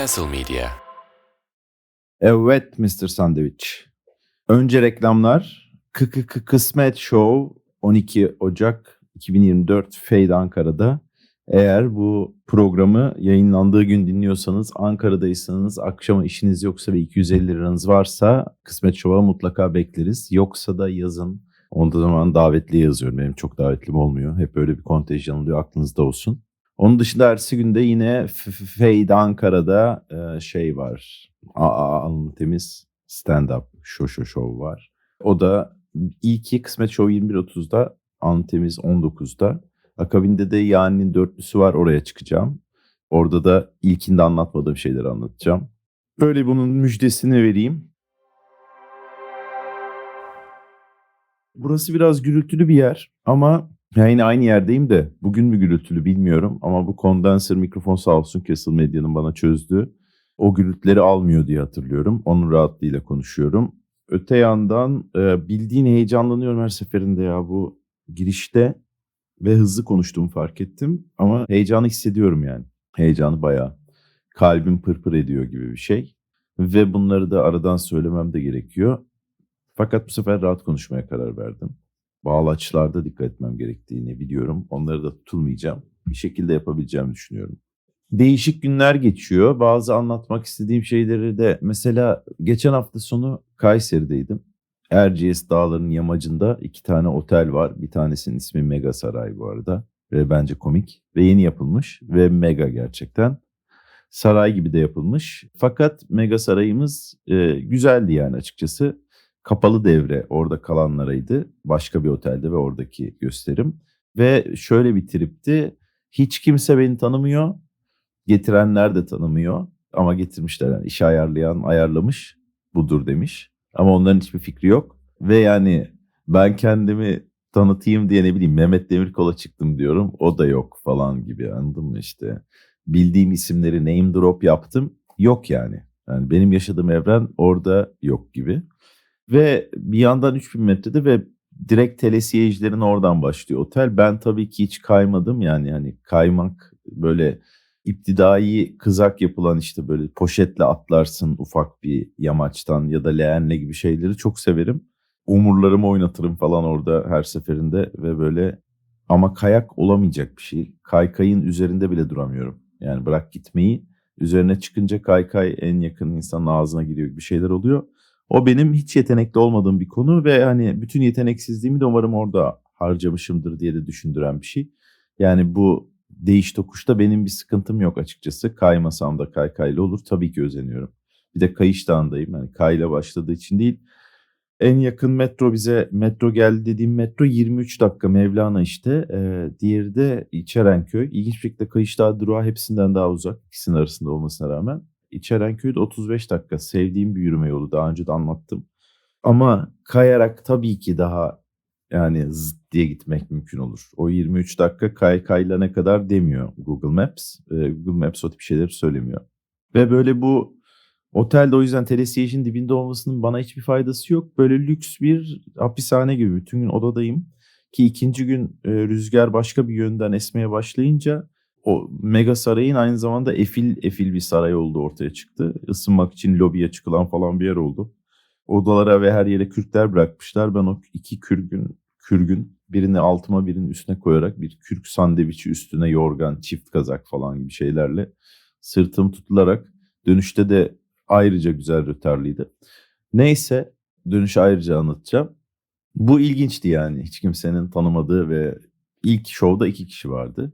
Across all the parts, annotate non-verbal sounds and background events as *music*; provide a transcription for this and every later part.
Castle Media. Evet Mr. Sandwich. Önce reklamlar. KKK Kısmet Show 12 Ocak 2024 Fade Ankara'da. Eğer bu programı yayınlandığı gün dinliyorsanız Ankara'daysanız akşama işiniz yoksa ve 250 liranız varsa Kısmet Show'a mutlaka bekleriz. Yoksa da yazın. Onda zaman davetli yazıyorum. Benim çok davetlim olmuyor. Hep öyle bir kontenjan oluyor aklınızda olsun. Onun dışında ertesi günde yine Fade Ankara'da e, şey var. Aa, alnı temiz stand-up show show var. O da ilki Kısmet Show 21.30'da, Alnı temiz 19'da. Akabinde de Yani'nin dörtlüsü var oraya çıkacağım. Orada da ilkinde anlatmadığım şeyleri anlatacağım. Böyle bunun müjdesini vereyim. Burası biraz gürültülü bir yer ama ya yine aynı yerdeyim de bugün mü gürültülü bilmiyorum ama bu kondenser mikrofon sağ olsun Castle Medya'nın bana çözdü. O gürültüleri almıyor diye hatırlıyorum. Onun rahatlığıyla konuşuyorum. Öte yandan e, bildiğin heyecanlanıyorum her seferinde ya bu girişte ve hızlı konuştuğumu fark ettim ama heyecanı hissediyorum yani. Heyecanı bayağı kalbim pırpır ediyor gibi bir şey. Ve bunları da aradan söylemem de gerekiyor. Fakat bu sefer rahat konuşmaya karar verdim. Bağlaçlarda dikkat etmem gerektiğini biliyorum. Onları da tutulmayacağım. Bir şekilde yapabileceğimi düşünüyorum. Değişik günler geçiyor. Bazı anlatmak istediğim şeyleri de mesela geçen hafta sonu Kayseri'deydim. Erciyes Dağları'nın yamacında iki tane otel var. Bir tanesinin ismi Mega Saray bu arada. Ve bence komik. Ve yeni yapılmış. Ve mega gerçekten. Saray gibi de yapılmış. Fakat Mega Sarayımız e, güzeldi yani açıkçası. Kapalı devre orada kalanlaraydı. Başka bir otelde ve oradaki gösterim. Ve şöyle bir tripti. Hiç kimse beni tanımıyor. Getirenler de tanımıyor. Ama getirmişler yani işi ayarlayan ayarlamış budur demiş. Ama onların hiçbir fikri yok. Ve yani ben kendimi tanıtayım diye ne bileyim Mehmet Demirkol'a çıktım diyorum. O da yok falan gibi anladın mı işte. Bildiğim isimleri name drop yaptım. Yok yani. Yani benim yaşadığım evren orada yok gibi. Ve bir yandan 3000 metrede ve direkt telesiyecilerin oradan başlıyor otel. Ben tabii ki hiç kaymadım yani hani kaymak böyle iptidai kızak yapılan işte böyle poşetle atlarsın ufak bir yamaçtan ya da leğenle gibi şeyleri çok severim. Umurlarımı oynatırım falan orada her seferinde ve böyle ama kayak olamayacak bir şey. Kaykayın üzerinde bile duramıyorum. Yani bırak gitmeyi üzerine çıkınca kaykay en yakın insanın ağzına giriyor gibi şeyler oluyor. O benim hiç yetenekli olmadığım bir konu ve hani bütün yeteneksizliğimi de umarım orada harcamışımdır diye de düşündüren bir şey. Yani bu değiş tokuşta benim bir sıkıntım yok açıkçası. Kaymasam da kaykayla olur. Tabii ki özeniyorum. Bir de kayış dağındayım. Yani kayla başladığı için değil. En yakın metro bize metro geldi dediğim metro 23 dakika Mevlana işte. Ee, diğeri de İçerenköy. İlginç bir şekilde Kayış Dağı durağı hepsinden daha uzak. İkisinin arasında olmasına rağmen. İçerenköy de 35 dakika. Sevdiğim bir yürüme yolu. Daha önce de anlattım. Ama kayarak tabii ki daha yani zıt diye gitmek mümkün olur. O 23 dakika kay kayla ne kadar demiyor Google Maps. Ee, Google Maps o tip şeyleri söylemiyor. Ve böyle bu otelde o yüzden telesiyejin dibinde olmasının bana hiçbir faydası yok. Böyle lüks bir hapishane gibi bütün gün odadayım. Ki ikinci gün e, rüzgar başka bir yönden esmeye başlayınca o mega sarayın aynı zamanda efil efil bir saray olduğu ortaya çıktı. Isınmak için lobiye çıkılan falan bir yer oldu. Odalara ve her yere kürkler bırakmışlar. Ben o iki kürgün, kürgün birini altıma birinin üstüne koyarak bir kürk sandviçi üstüne yorgan, çift kazak falan gibi şeylerle sırtım tutularak dönüşte de ayrıca güzel rötarlıydı. Neyse dönüş ayrıca anlatacağım. Bu ilginçti yani hiç kimsenin tanımadığı ve ilk şovda iki kişi vardı.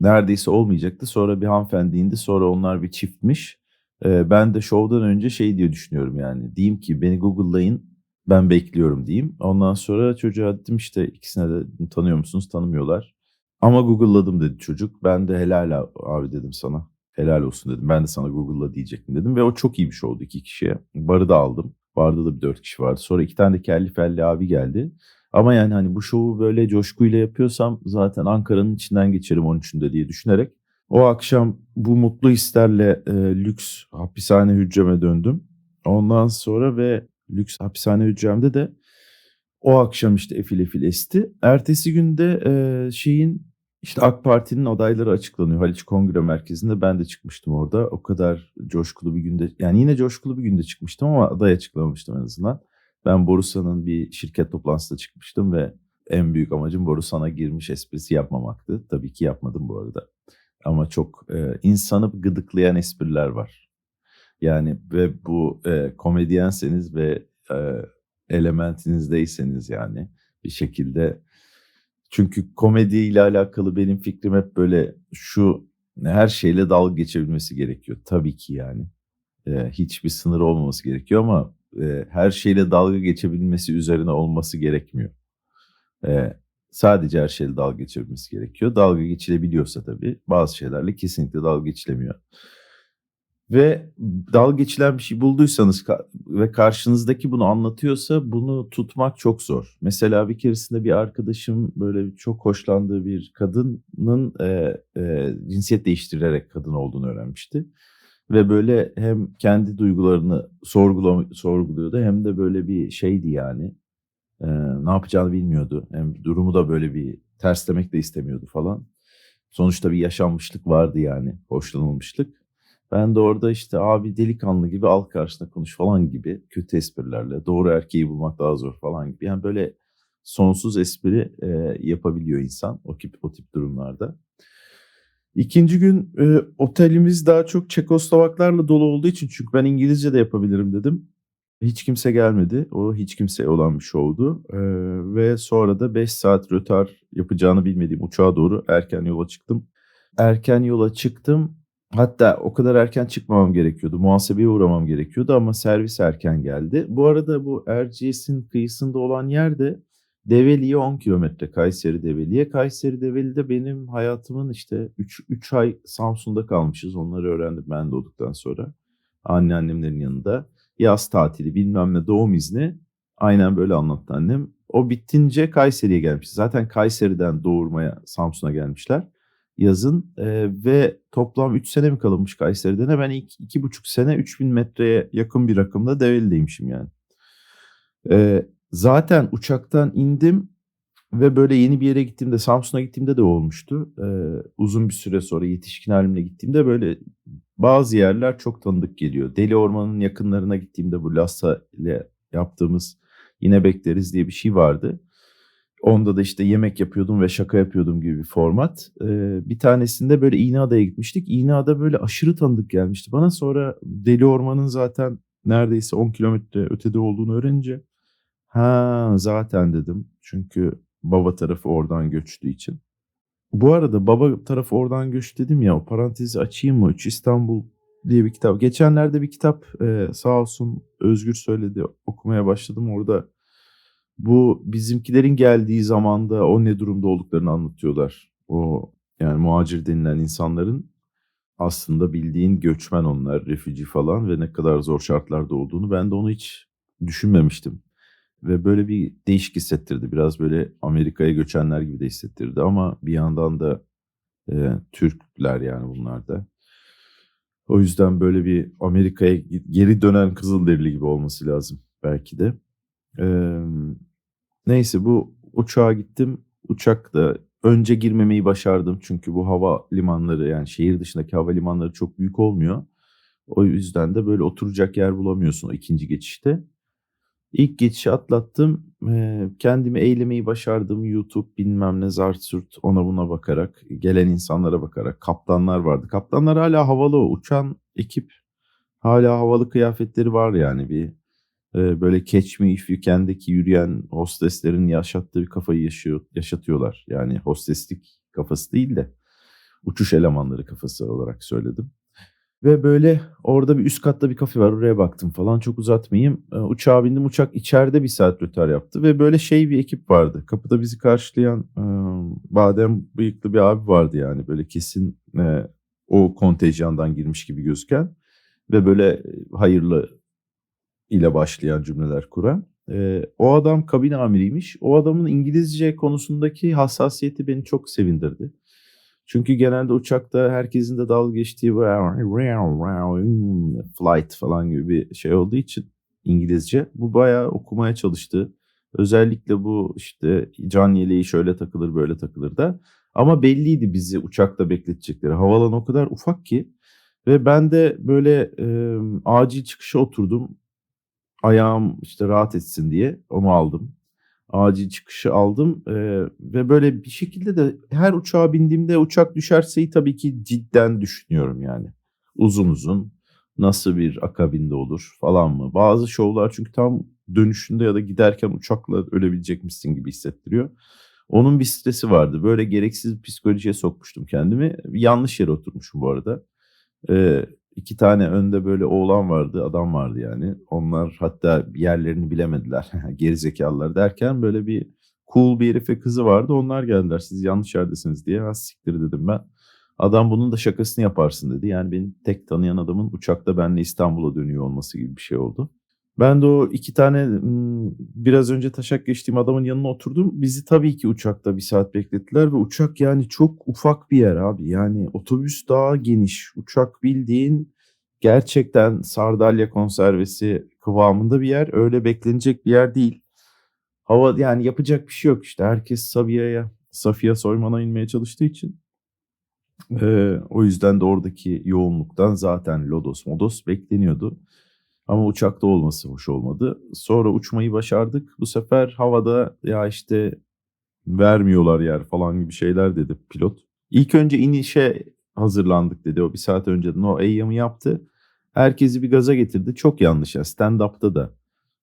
Neredeyse olmayacaktı. Sonra bir hanımefendi indi. Sonra onlar bir çiftmiş. Ee, ben de şovdan önce şey diye düşünüyorum yani. Diyeyim ki beni Google'layın ben bekliyorum diyeyim. Ondan sonra çocuğa dedim işte ikisine de tanıyor musunuz tanımıyorlar. Ama Google'ladım dedi çocuk. Ben de helal abi dedim sana. Helal olsun dedim. Ben de sana Google'la diyecektim dedim. Ve o çok iyi bir şey oldu iki kişiye. Barı da aldım. Barda da bir dört kişi vardı. Sonra iki tane de kelli felli abi geldi. Ama yani hani bu şovu böyle coşkuyla yapıyorsam zaten Ankara'nın içinden geçerim 13'ünde diye düşünerek o akşam bu mutlu hislerle e, lüks hapishane hücreme döndüm. Ondan sonra ve lüks hapishane hücremde de o akşam işte efil efil esti. Ertesi günde e, şeyin İşte AK Parti'nin adayları açıklanıyor Haliç Kongre Merkezi'nde. Ben de çıkmıştım orada. O kadar coşkulu bir günde yani yine coşkulu bir günde çıkmıştım ama aday açıklamamıştım en azından. Ben Borusan'ın bir şirket toplantısında çıkmıştım ve en büyük amacım Borusan'a girmiş esprisi yapmamaktı. Tabii ki yapmadım bu arada. Ama çok e, insanı gıdıklayan espriler var. Yani ve bu e, komedyenseniz ve e, elementinizdeyseniz yani bir şekilde çünkü komediyle alakalı benim fikrim hep böyle şu her şeyle dalga geçebilmesi gerekiyor. Tabii ki yani. E, hiçbir sınır olmaması gerekiyor ama e, her şeyle dalga geçebilmesi üzerine olması gerekmiyor. E, sadece her şeyle dalga geçebilmesi gerekiyor. Dalga geçilebiliyorsa tabii bazı şeylerle kesinlikle dalga geçilemiyor. Ve dalga geçilen bir şey bulduysanız ve karşınızdaki bunu anlatıyorsa bunu tutmak çok zor. Mesela bir keresinde bir arkadaşım böyle çok hoşlandığı bir kadının e, e, cinsiyet değiştirerek kadın olduğunu öğrenmişti. Ve böyle hem kendi duygularını sorguluyordu hem de böyle bir şeydi yani. E, ne yapacağını bilmiyordu. Hem durumu da böyle bir terslemek de istemiyordu falan. Sonuçta bir yaşanmışlık vardı yani, hoşlanılmışlık. Ben de orada işte abi delikanlı gibi al karşısına konuş falan gibi kötü esprilerle doğru erkeği bulmak daha zor falan gibi. Yani böyle sonsuz espri e, yapabiliyor insan o tip, o tip durumlarda. İkinci gün e, otelimiz daha çok Çekoslovaklarla dolu olduğu için çünkü ben İngilizce de yapabilirim dedim. Hiç kimse gelmedi. O hiç kimse olan bir şovdu. Ee, ve sonra da 5 saat rötar yapacağını bilmediğim uçağa doğru erken yola çıktım. Erken yola çıktım. Hatta o kadar erken çıkmamam gerekiyordu. Muhasebeye uğramam gerekiyordu ama servis erken geldi. Bu arada bu Erciyes'in kıyısında olan yerde Develi'ye 10 kilometre Kayseri Develi'ye. Kayseri Develi'de benim hayatımın işte 3, 3 ay Samsun'da kalmışız. Onları öğrendim ben doğduktan sonra. Anneannemlerin yanında. Yaz tatili bilmem ne doğum izni. Aynen böyle anlattı annem. O bittince Kayseri'ye gelmişiz. Zaten Kayseri'den doğurmaya Samsun'a gelmişler yazın e, ve toplam 3 sene mi kalınmış Kayseri'de ne ben ilk 2,5 sene 3000 metreye yakın bir rakımda Develi'deymişim yani. E, zaten uçaktan indim ve böyle yeni bir yere gittiğimde Samsun'a gittiğimde de olmuştu. E, uzun bir süre sonra yetişkin halimle gittiğimde böyle bazı yerler çok tanıdık geliyor. Deli Orman'ın yakınlarına gittiğimde bu Lassa ile yaptığımız yine bekleriz diye bir şey vardı. Onda da işte yemek yapıyordum ve şaka yapıyordum gibi bir format. Ee, bir tanesinde böyle İğneada'ya gitmiştik. İğneada böyle aşırı tanıdık gelmişti bana. Sonra Deli Orman'ın zaten neredeyse 10 kilometre ötede olduğunu öğrenince ha zaten dedim. Çünkü baba tarafı oradan göçtüğü için. Bu arada baba tarafı oradan göç dedim ya o parantezi açayım mı? Üç İstanbul diye bir kitap. Geçenlerde bir kitap e, sağ olsun Özgür söyledi okumaya başladım. Orada bu bizimkilerin geldiği zamanda o ne durumda olduklarını anlatıyorlar. O yani muhacir denilen insanların aslında bildiğin göçmen onlar, refüji falan ve ne kadar zor şartlarda olduğunu ben de onu hiç düşünmemiştim. Ve böyle bir değişik hissettirdi. Biraz böyle Amerika'ya göçenler gibi de hissettirdi ama bir yandan da e, Türkler yani bunlar da. O yüzden böyle bir Amerika'ya geri dönen Kızılderili gibi olması lazım belki de. Ee, Neyse bu uçağa gittim. Uçakta önce girmemeyi başardım. Çünkü bu hava limanları yani şehir dışındaki hava limanları çok büyük olmuyor. O yüzden de böyle oturacak yer bulamıyorsun o ikinci geçişte. İlk geçişi atlattım. kendimi eylemeyi başardım. YouTube bilmem ne zart sürt ona buna bakarak. Gelen insanlara bakarak. Kaptanlar vardı. Kaptanlar hala havalı. Uçan ekip hala havalı kıyafetleri var yani. Bir böyle Catch Me If You Can'deki yürüyen hosteslerin yaşattığı kafayı yaşıyor, yaşatıyorlar. Yani hosteslik kafası değil de uçuş elemanları kafası olarak söyledim. Ve böyle orada bir üst katta bir kafe var oraya baktım falan çok uzatmayayım. Uçağa bindim uçak içeride bir saat rötar yaptı ve böyle şey bir ekip vardı. Kapıda bizi karşılayan e, badem bıyıklı bir abi vardı yani böyle kesin e, o kontenjandan girmiş gibi gözüken. Ve böyle hayırlı ile başlayan cümleler kuran. E, o adam kabin amiriymiş. O adamın İngilizce konusundaki hassasiyeti beni çok sevindirdi. Çünkü genelde uçakta herkesin de dalga geçtiği bu flight falan gibi bir şey olduğu için İngilizce. Bu bayağı okumaya çalıştı. Özellikle bu işte can yeleği şöyle takılır böyle takılır da Ama belliydi bizi uçakta bekletecekleri. Havaalanı o kadar ufak ki ve ben de böyle e, acil çıkışa oturdum. Ayağım işte rahat etsin diye onu aldım. Acil çıkışı aldım e, ve böyle bir şekilde de her uçağa bindiğimde uçak düşerseyi tabii ki cidden düşünüyorum yani. Uzun uzun nasıl bir akabinde olur falan mı? Bazı şovlar çünkü tam dönüşünde ya da giderken uçakla ölebilecekmişsin gibi hissettiriyor. Onun bir stresi vardı. Böyle gereksiz psikolojiye sokmuştum kendimi. Yanlış yere oturmuşum bu arada. Ee, iki tane önde böyle oğlan vardı, adam vardı yani. Onlar hatta yerlerini bilemediler. *laughs* Gerizekalılar derken böyle bir cool bir herif kızı vardı. Onlar geldiler. Siz yanlış yerdesiniz diye. Ha siktir dedim ben. Adam bunun da şakasını yaparsın dedi. Yani benim tek tanıyan adamın uçakta benle İstanbul'a dönüyor olması gibi bir şey oldu. Ben de o iki tane biraz önce taşak geçtiğim adamın yanına oturdum. Bizi tabii ki uçakta bir saat beklettiler ve uçak yani çok ufak bir yer abi. Yani otobüs daha geniş. Uçak bildiğin gerçekten sardalya konservesi kıvamında bir yer. Öyle beklenecek bir yer değil. Hava yani yapacak bir şey yok işte. Herkes Sabiha'ya, Safiye Soyman'a inmeye çalıştığı için. Ee, o yüzden de oradaki yoğunluktan zaten Lodos Modos bekleniyordu. Ama uçakta olması hoş olmadı. Sonra uçmayı başardık. Bu sefer havada ya işte vermiyorlar yer falan gibi şeyler dedi pilot. İlk önce inişe hazırlandık dedi. O bir saat önce no eyyamı yaptı. Herkesi bir gaza getirdi. Çok yanlış ya stand-up'ta da.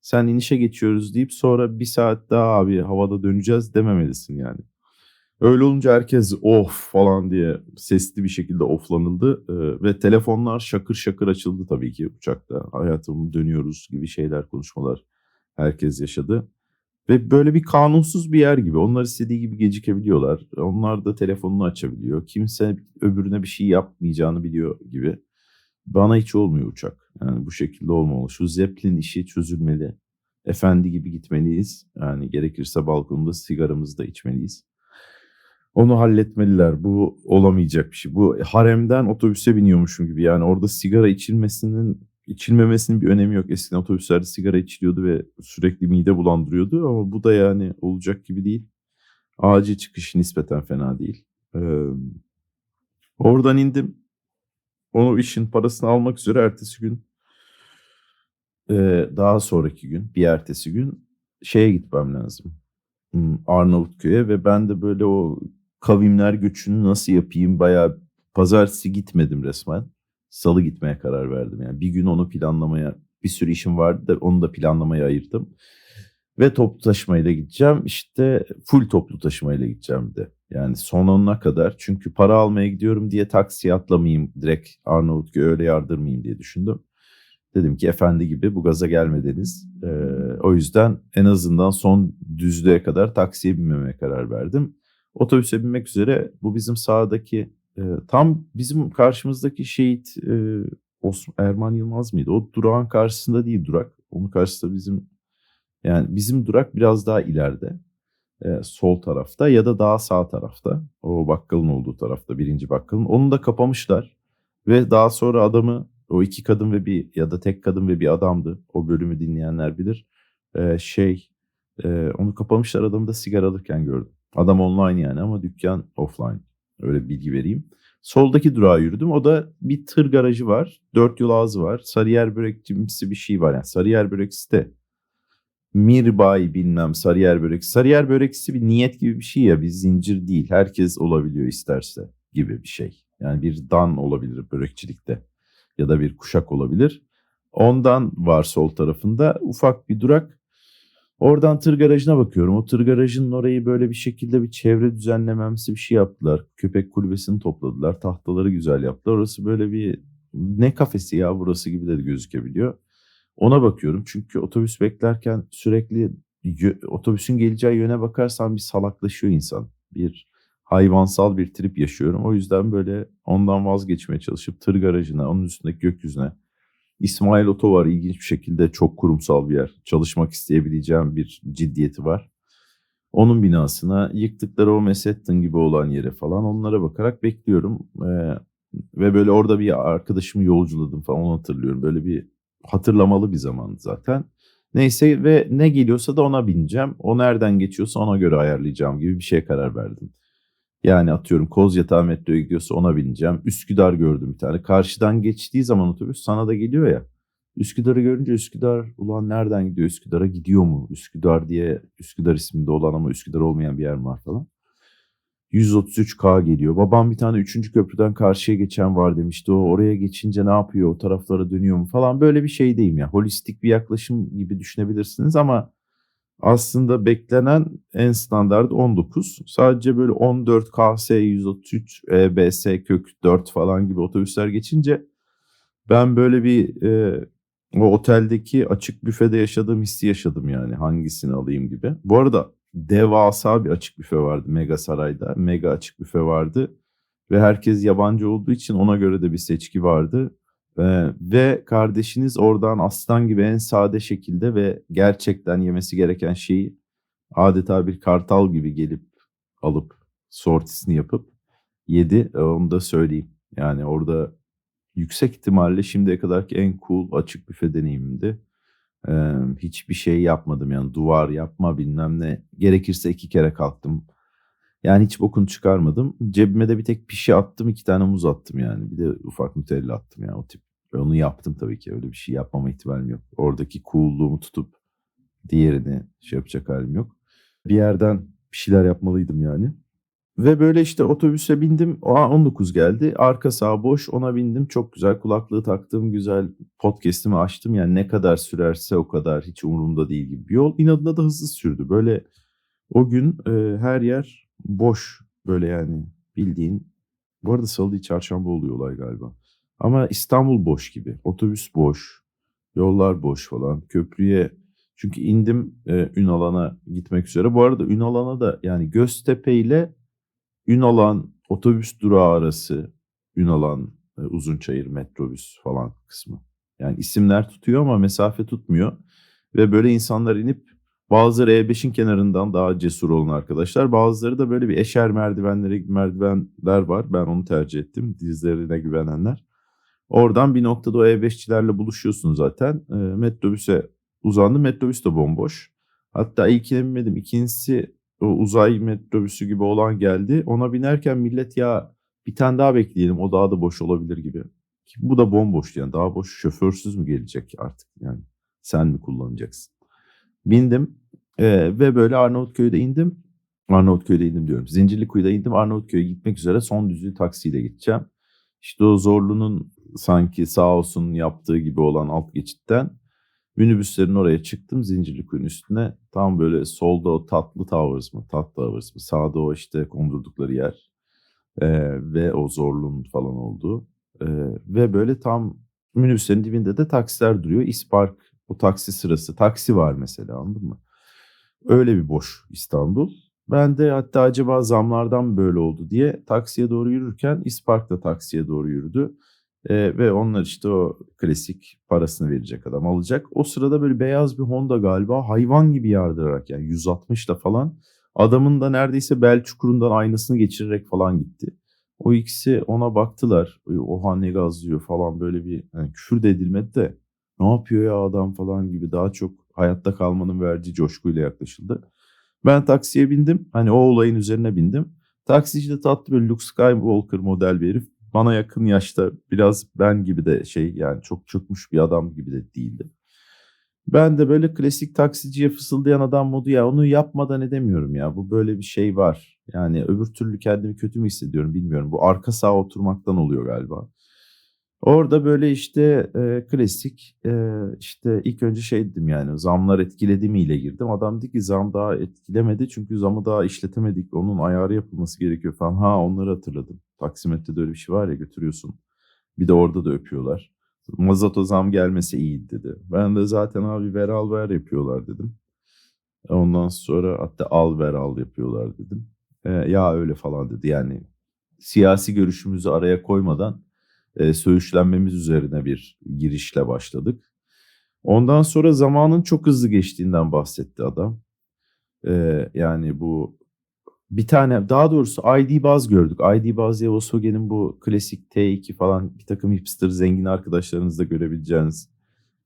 Sen inişe geçiyoruz deyip sonra bir saat daha abi havada döneceğiz dememelisin yani. Öyle olunca herkes of falan diye sesli bir şekilde oflanıldı ee, ve telefonlar şakır şakır açıldı tabii ki uçakta. Hayatım dönüyoruz gibi şeyler konuşmalar herkes yaşadı. Ve böyle bir kanunsuz bir yer gibi. Onlar istediği gibi gecikebiliyorlar. Onlar da telefonunu açabiliyor. Kimse öbürüne bir şey yapmayacağını biliyor gibi. Bana hiç olmuyor uçak. Yani bu şekilde olmamalı. Şu Zeppelin işi çözülmeli. Efendi gibi gitmeliyiz. Yani gerekirse balkonda sigaramızı da içmeliyiz. Onu halletmeliler. Bu olamayacak bir şey. Bu haremden otobüse biniyormuşum gibi. Yani orada sigara içilmesinin içilmemesinin bir önemi yok. Eskiden otobüslerde sigara içiliyordu ve sürekli mide bulandırıyordu ama bu da yani olacak gibi değil. Acil çıkış nispeten fena değil. Ee, oradan indim. Onu işin parasını almak üzere ertesi gün daha sonraki gün bir ertesi gün şeye gitmem lazım. Hmm, Arnavutköy'e ve ben de böyle o kavimler göçünü nasıl yapayım bayağı pazartesi gitmedim resmen. Salı gitmeye karar verdim. Yani bir gün onu planlamaya bir sürü işim vardı da onu da planlamaya ayırdım. Ve toplu taşımayla gideceğim. İşte full toplu taşımayla gideceğim de. Yani sonuna kadar. Çünkü para almaya gidiyorum diye taksiye atlamayayım. Direkt Arnavutköy öyle yardırmayayım diye düşündüm. Dedim ki efendi gibi bu gaza gelmediniz. Ee, o yüzden en azından son düzlüğe kadar taksiye binmemeye karar verdim otobüse binmek üzere bu bizim sağdaki e, tam bizim karşımızdaki şehit e, Osman, Erman Yılmaz mıydı? O durağın karşısında değil durak. Onun karşısında bizim yani bizim durak biraz daha ileride. E, sol tarafta ya da daha sağ tarafta. O bakkalın olduğu tarafta birinci bakkalın. Onu da kapamışlar. Ve daha sonra adamı o iki kadın ve bir ya da tek kadın ve bir adamdı. O bölümü dinleyenler bilir. E, şey e, onu kapamışlar adamı da sigara alırken gördüm. Adam online yani ama dükkan offline. Öyle bilgi vereyim. Soldaki durağa yürüdüm. O da bir tır garajı var. Dört yol ağzı var. Sarıyer börekçimsi bir şey var. Yani Sarıyer börekçisi de Mirbay bilmem Sarıyer böreksi. Sarıyer böreksi bir niyet gibi bir şey ya. Bir zincir değil. Herkes olabiliyor isterse gibi bir şey. Yani bir dan olabilir börekçilikte. Ya da bir kuşak olabilir. Ondan var sol tarafında ufak bir durak. Oradan tır garajına bakıyorum. O tır garajının orayı böyle bir şekilde bir çevre düzenlememsi bir şey yaptılar. Köpek kulübesini topladılar. Tahtaları güzel yaptılar. Orası böyle bir ne kafesi ya burası gibi de gözükebiliyor. Ona bakıyorum çünkü otobüs beklerken sürekli otobüsün geleceği yöne bakarsan bir salaklaşıyor insan. Bir hayvansal bir trip yaşıyorum. O yüzden böyle ondan vazgeçmeye çalışıp tır garajına, onun üstündeki gökyüzüne İsmail Oto var ilginç bir şekilde çok kurumsal bir yer. Çalışmak isteyebileceğim bir ciddiyeti var. Onun binasına yıktıkları o Manhattan gibi olan yere falan onlara bakarak bekliyorum. Ee, ve böyle orada bir arkadaşımı yolculadım falan onu hatırlıyorum. Böyle bir hatırlamalı bir zamandı zaten. Neyse ve ne geliyorsa da ona bineceğim. O nereden geçiyorsa ona göre ayarlayacağım gibi bir şeye karar verdim. Yani atıyorum Kozyatağı metroya gidiyorsa ona bineceğim. Üsküdar gördüm bir tane. Karşıdan geçtiği zaman otobüs sana da geliyor ya. Üsküdar'ı görünce Üsküdar ulan nereden gidiyor Üsküdar'a gidiyor mu? Üsküdar diye Üsküdar isminde olan ama Üsküdar olmayan bir yer var falan. 133K geliyor. Babam bir tane 3. köprüden karşıya geçen var demişti. O oraya geçince ne yapıyor? O taraflara dönüyor mu falan. Böyle bir şeydeyim ya. Holistik bir yaklaşım gibi düşünebilirsiniz ama aslında beklenen en standart 19. Sadece böyle 14 KS 133 EBS kök 4 falan gibi otobüsler geçince ben böyle bir e, o oteldeki açık büfede yaşadığım hissi yaşadım yani hangisini alayım gibi. Bu arada devasa bir açık büfe vardı Mega Saray'da. Mega açık büfe vardı ve herkes yabancı olduğu için ona göre de bir seçki vardı. Ee, ve kardeşiniz oradan aslan gibi en sade şekilde ve gerçekten yemesi gereken şeyi adeta bir kartal gibi gelip alıp sortisini yapıp yedi. Ee, onu da söyleyeyim. Yani orada yüksek ihtimalle şimdiye kadarki en cool açık büfe deneyimimdi. Ee, hiçbir şey yapmadım yani duvar yapma bilmem ne. Gerekirse iki kere kalktım. Yani hiç bokunu çıkarmadım. Cebime de bir tek pişi attım iki tane muz attım yani. Bir de ufak nutella attım yani o tip. Ve onu yaptım tabii ki öyle bir şey yapmama ihtimalim yok. Oradaki coolluğumu tutup diğerini şey yapacak halim yok. Bir yerden bir şeyler yapmalıydım yani. Ve böyle işte otobüse bindim. O 19 geldi. Arka sağ boş. Ona bindim. Çok güzel. Kulaklığı taktım. Güzel podcast'imi açtım. Yani ne kadar sürerse o kadar hiç umurumda değil gibi bir yol. İnadına da hızlı sürdü. Böyle o gün e, her yer boş. Böyle yani bildiğin. Bu arada salı çarşamba oluyor olay galiba. Ama İstanbul boş gibi. Otobüs boş. Yollar boş falan. Köprüye çünkü indim e, Ünalan'a gitmek üzere. Bu arada Ünalan'a da yani Göztepe ile Ünalan otobüs durağı arası Ünalan e, Uzunçayır metrobüs falan kısmı. Yani isimler tutuyor ama mesafe tutmuyor. Ve böyle insanlar inip bazıları E5'in kenarından daha cesur olun arkadaşlar. Bazıları da böyle bir eşer merdivenleri merdivenler var. Ben onu tercih ettim. Dizlerine güvenenler. Oradan bir noktada o E5'çilerle buluşuyorsun zaten. E, metrobüse uzandım. Metrobüs de bomboş. Hatta ilkine binmedim. İkincisi o uzay metrobüsü gibi olan geldi. Ona binerken millet ya bir tane daha bekleyelim o daha da boş olabilir gibi. Ki bu da bomboş yani daha boş şoförsüz mü gelecek artık yani sen mi kullanacaksın? Bindim e, ve böyle Arnavutköy'de indim. Arnavutköy'de indim diyorum. Zincirlikuyu'da indim. Arnavutköy'e gitmek üzere son düzlüğü taksiyle gideceğim. İşte o Zorlu'nun sanki sağ olsun yaptığı gibi olan alt geçitten minibüslerin oraya çıktım Zincirlikuyu'nun üstüne. Tam böyle solda o tatlı towers mı, tatlı towers mı, sağda o işte kondurdukları yer ee, ve o zorluğun falan olduğu. Ee, ve böyle tam minibüslerin dibinde de taksiler duruyor. İspark o taksi sırası. Taksi var mesela anladın mı? Öyle bir boş İstanbul. Ben de hatta acaba zamlardan böyle oldu diye taksiye doğru yürürken İspark da taksiye doğru yürüdü. Ee, ve onlar işte o klasik parasını verecek adam alacak. O sırada böyle beyaz bir Honda galiba hayvan gibi yardırarak yani 160 da falan adamın da neredeyse bel çukurundan aynasını geçirerek falan gitti. O ikisi ona baktılar. Oha ne gazlıyor falan böyle bir yani küfür de edilmedi de ne yapıyor ya adam falan gibi daha çok hayatta kalmanın verdiği coşkuyla yaklaşıldı. Ben taksiye bindim. Hani o olayın üzerine bindim. Taksici de tatlı böyle Luke Skywalker model bir herif. Bana yakın yaşta biraz ben gibi de şey yani çok çökmüş bir adam gibi de değildi. Ben de böyle klasik taksiciye fısıldayan adam modu ya onu yapmadan edemiyorum ya. Bu böyle bir şey var. Yani öbür türlü kendimi kötü mü hissediyorum bilmiyorum. Bu arka sağa oturmaktan oluyor galiba. Orada böyle işte e, klasik e, işte ilk önce şey dedim yani zamlar etkiledi mi ile girdim. Adam dedi ki zam daha etkilemedi çünkü zamı daha işletemedik. Onun ayarı yapılması gerekiyor falan. Ha onları hatırladım. Taksimetrede öyle bir şey var ya götürüyorsun. Bir de orada da öpüyorlar. Mazota zam gelmesi iyiydi dedi. Ben de zaten abi ver al ver yapıyorlar dedim. Ondan sonra hatta al ver al yapıyorlar dedim. E, ya öyle falan dedi yani siyasi görüşümüzü araya koymadan e, söğüşlenmemiz üzerine bir girişle başladık. Ondan sonra zamanın çok hızlı geçtiğinden bahsetti adam. E, yani bu bir tane daha doğrusu ID Buzz gördük. ID Buzz ya Volkswagen'in bu klasik T2 falan bir takım hipster zengin arkadaşlarınızda görebileceğiniz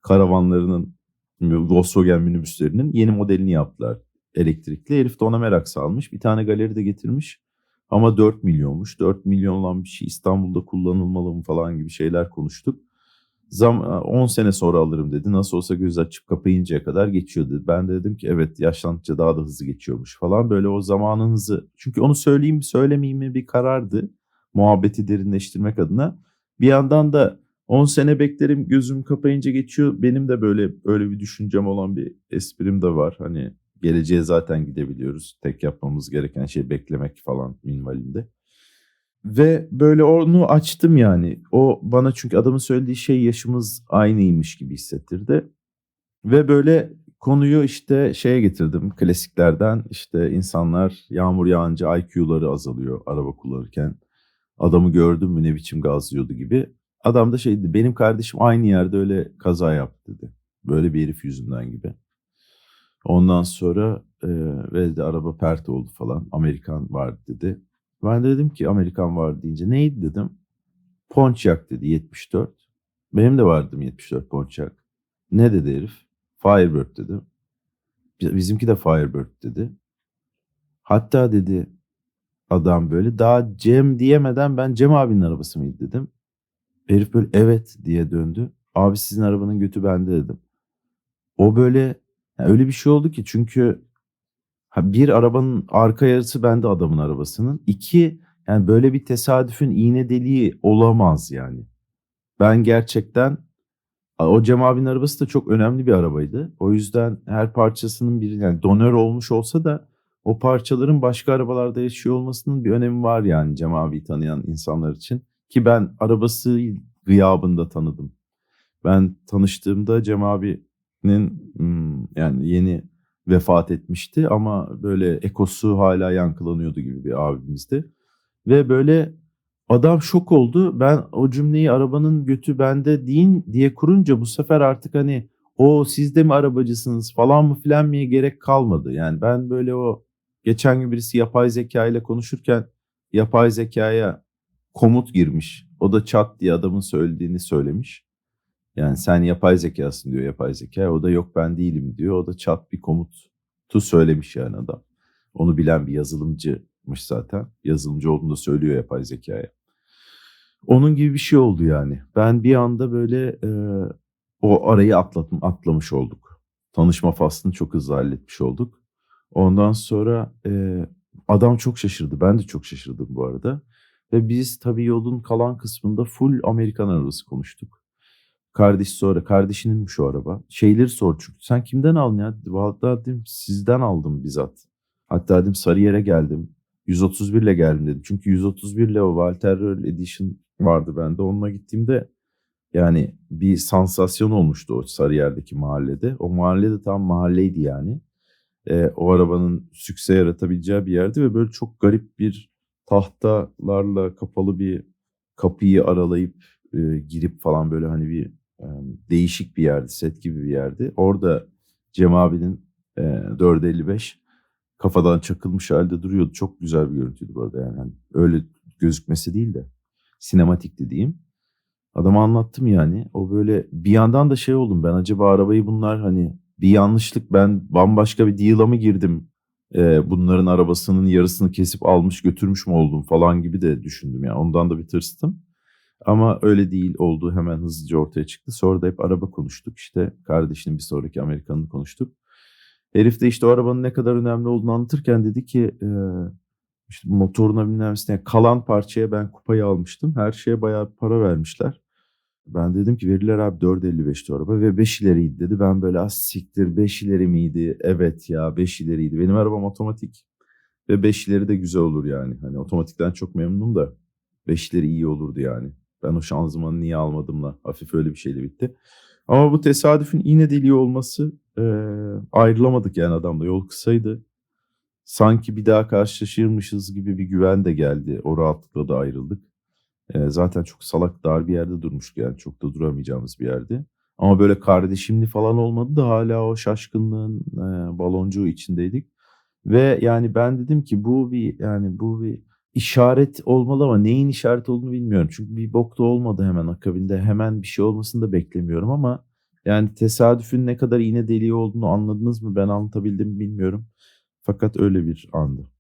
karavanlarının Volkswagen minibüslerinin yeni modelini yaptılar elektrikli. Herif de ona merak salmış. Bir tane galeri de getirmiş. Ama 4 milyonmuş. 4 milyon olan bir şey İstanbul'da kullanılmalı mı falan gibi şeyler konuştuk. Zam 10 sene sonra alırım dedi. Nasıl olsa göz açıp kapayıncaya kadar geçiyor dedi. Ben de dedim ki evet yaşlandıkça daha da hızlı geçiyormuş falan. Böyle o zamanın hızı. Çünkü onu söyleyeyim mi söylemeyeyim mi bir karardı. Muhabbeti derinleştirmek adına. Bir yandan da 10 sene beklerim gözüm kapayınca geçiyor. Benim de böyle öyle bir düşüncem olan bir esprim de var. Hani geleceğe zaten gidebiliyoruz. Tek yapmamız gereken şey beklemek falan minvalinde. Ve böyle onu açtım yani. O bana çünkü adamın söylediği şey yaşımız aynıymış gibi hissettirdi. Ve böyle konuyu işte şeye getirdim klasiklerden işte insanlar yağmur yağınca IQ'ları azalıyor araba kullanırken. Adamı gördüm mü ne biçim gazlıyordu gibi. Adam da şeydi benim kardeşim aynı yerde öyle kaza yaptı dedi. Böyle bir herif yüzünden gibi. Ondan sonra e, ve de araba pert oldu falan. Amerikan vardı dedi. Ben de dedim ki Amerikan var deyince neydi dedim. Pontiac dedi 74. Benim de vardı 74 Pontiac. Ne dedi herif? Firebird dedi. Bizimki de Firebird dedi. Hatta dedi adam böyle daha Cem diyemeden ben Cem abinin arabası mıydı dedim. Herif böyle evet diye döndü. Abi sizin arabanın götü bende dedim. O böyle yani öyle bir şey oldu ki çünkü Bir arabanın arka yarısı bende adamın arabasının. İki yani böyle bir tesadüfün iğne deliği olamaz yani. Ben gerçekten o Cem abinin arabası da çok önemli bir arabaydı. O yüzden her parçasının bir yani donör olmuş olsa da o parçaların başka arabalarda yaşıyor olmasının bir önemi var yani Cem abiyi tanıyan insanlar için. Ki ben arabası gıyabında tanıdım. Ben tanıştığımda Cem abinin hmm, yani yeni vefat etmişti ama böyle ekosu hala yankılanıyordu gibi bir abimizdi. Ve böyle adam şok oldu. Ben o cümleyi arabanın götü bende deyin diye kurunca bu sefer artık hani o siz de mi arabacısınız falan mı filan mı gerek kalmadı. Yani ben böyle o geçen gün birisi yapay zeka ile konuşurken yapay zekaya komut girmiş. O da çat diye adamın söylediğini söylemiş. Yani sen yapay zekasın diyor yapay zeka. O da yok ben değilim diyor. O da çat bir komutu söylemiş yani adam. Onu bilen bir yazılımcıymış zaten. Yazılımcı olduğunu da söylüyor yapay zekaya. Onun gibi bir şey oldu yani. Ben bir anda böyle e, o arayı atlatım, atlamış olduk. Tanışma faslını çok hızlı halletmiş olduk. Ondan sonra e, adam çok şaşırdı. Ben de çok şaşırdım bu arada. Ve biz tabii yolun kalan kısmında full Amerikan arabası konuştuk. Kardeş sonra kardeşinin şu araba. Şeyleri sor çünkü. Sen kimden aldın ya? Hatta dedim sizden aldım bizzat. Hatta dedim Sarıyer'e geldim. 131 ile geldim dedim. Çünkü 131 ile o Walter Röll Edition vardı bende. Onunla gittiğimde yani bir sansasyon olmuştu o Sarıyer'deki mahallede. O mahallede tam mahalleydi yani. Ee, o arabanın sükse yaratabileceği bir yerdi ve böyle çok garip bir tahtalarla kapalı bir kapıyı aralayıp e, girip falan böyle hani bir değişik bir yerdi, set gibi bir yerdi. Orada Cem abinin e, 455 kafadan çakılmış halde duruyordu. Çok güzel bir görüntüydü bu arada yani. Hani öyle gözükmesi değil de sinematik dediğim. Adama anlattım yani. O böyle bir yandan da şey oldum ben acaba arabayı bunlar hani bir yanlışlık ben bambaşka bir deal'a mı girdim? Ee, bunların arabasının yarısını kesip almış götürmüş mü oldum falan gibi de düşündüm yani. Ondan da bir tırstım. Ama öyle değil olduğu hemen hızlıca ortaya çıktı. Sonra da hep araba konuştuk. İşte kardeşinin bir sonraki Amerikanını konuştuk. Herif de işte o arabanın ne kadar önemli olduğunu anlatırken dedi ki e, işte motoruna bilmem ne kalan parçaya ben kupayı almıştım. Her şeye bayağı para vermişler. Ben dedim ki verirler abi 4.55'ti araba ve 5 ileriydi dedi. Ben böyle az siktir 5 ileri miydi? Evet ya 5 ileriydi. Benim arabam otomatik ve 5 ileri de güzel olur yani. Hani otomatikten çok memnunum da 5 ileri iyi olurdu yani. Ben o şanzımanı niye almadımla hafif öyle bir şeyle bitti. Ama bu tesadüfün iğne deliği olması e, ayrılamadık yani adamla. Yol kısaydı. Sanki bir daha karşılaşırmışız gibi bir güven de geldi. O rahatlıkla da ayrıldık. E, zaten çok salak dar bir yerde durmuştuk yani. Çok da duramayacağımız bir yerde. Ama böyle kardeşimli falan olmadı da hala o şaşkınlığın e, baloncuğu içindeydik. Ve yani ben dedim ki bu bir yani bu bir işaret olmalı ama neyin işaret olduğunu bilmiyorum. Çünkü bir bok da olmadı hemen akabinde. Hemen bir şey olmasını da beklemiyorum ama yani tesadüfün ne kadar iğne deliği olduğunu anladınız mı? Ben anlatabildim bilmiyorum. Fakat öyle bir andı.